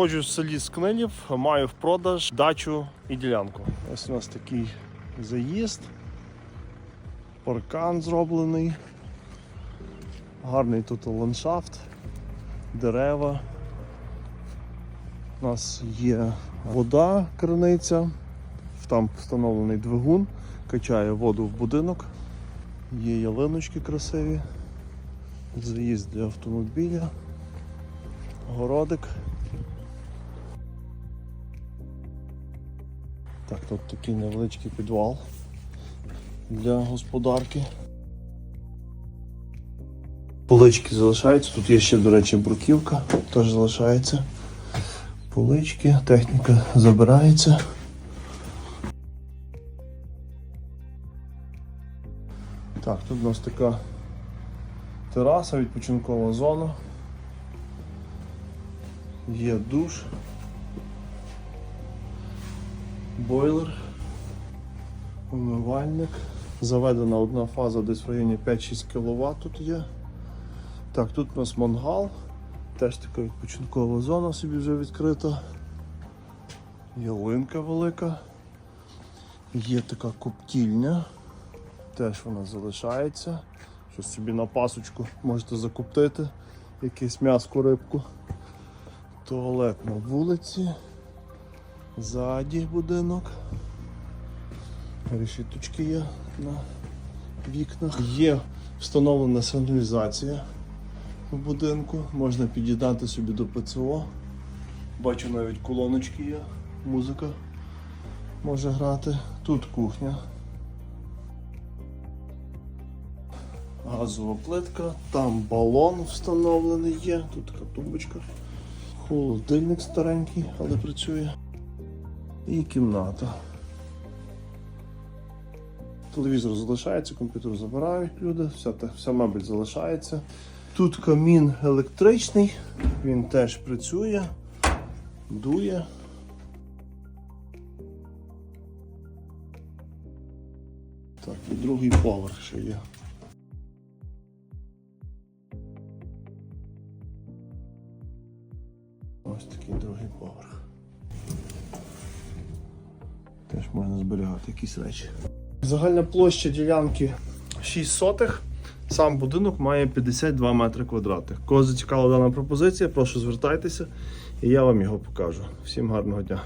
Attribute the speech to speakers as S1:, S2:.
S1: знаходжусь в селі Скнилів, маю в продаж дачу і ділянку. Ось у нас такий заїзд, паркан зроблений, гарний тут ландшафт, дерева. У нас є вода, криниця, там встановлений двигун, качає воду в будинок, є ялиночки красиві, заїзд для автомобіля, городик. Так, тут такий невеличкий підвал для господарки. Полички залишаються, тут є ще, до речі, бруківка, теж залишається. Полички, техніка забирається. Так, тут у нас така тераса, відпочинкова зона. Є душ, бойлер, умивальник. Заведена одна фаза десь в районі 5-6 кВт тут є. Так, тут у нас мангал, теж така відпочинкова зона собі вже відкрита. Ялинка велика. Є така коптільня, теж вона залишається. Щось собі на пасочку можете закоптити, якесь м'яско, рибку. Туалет на вулиці. Ззаді будинок. Решіточки є на вікнах. Є встановлена сигналізація в будинку. Можна під'єднати собі до ПЦО. Бачу навіть колоночки є, музика може грати. Тут кухня. Газова плитка, там балон встановлений є, тут така тумбочка. Холодильник старенький, але працює. І кімната. Телевізор залишається, комп'ютер забирають люди, вся, вся мебель залишається. Тут камін електричний, він теж працює, дує. Так, і другий поверх ще є. Ось такий другий поверх. Можна зберігати якісь речі. Загальна площа ділянки 6 сотих. Сам будинок має 52 метри квадратних. Кого зацікавила дана пропозиція, прошу звертайтеся і я вам його покажу. Всім гарного дня.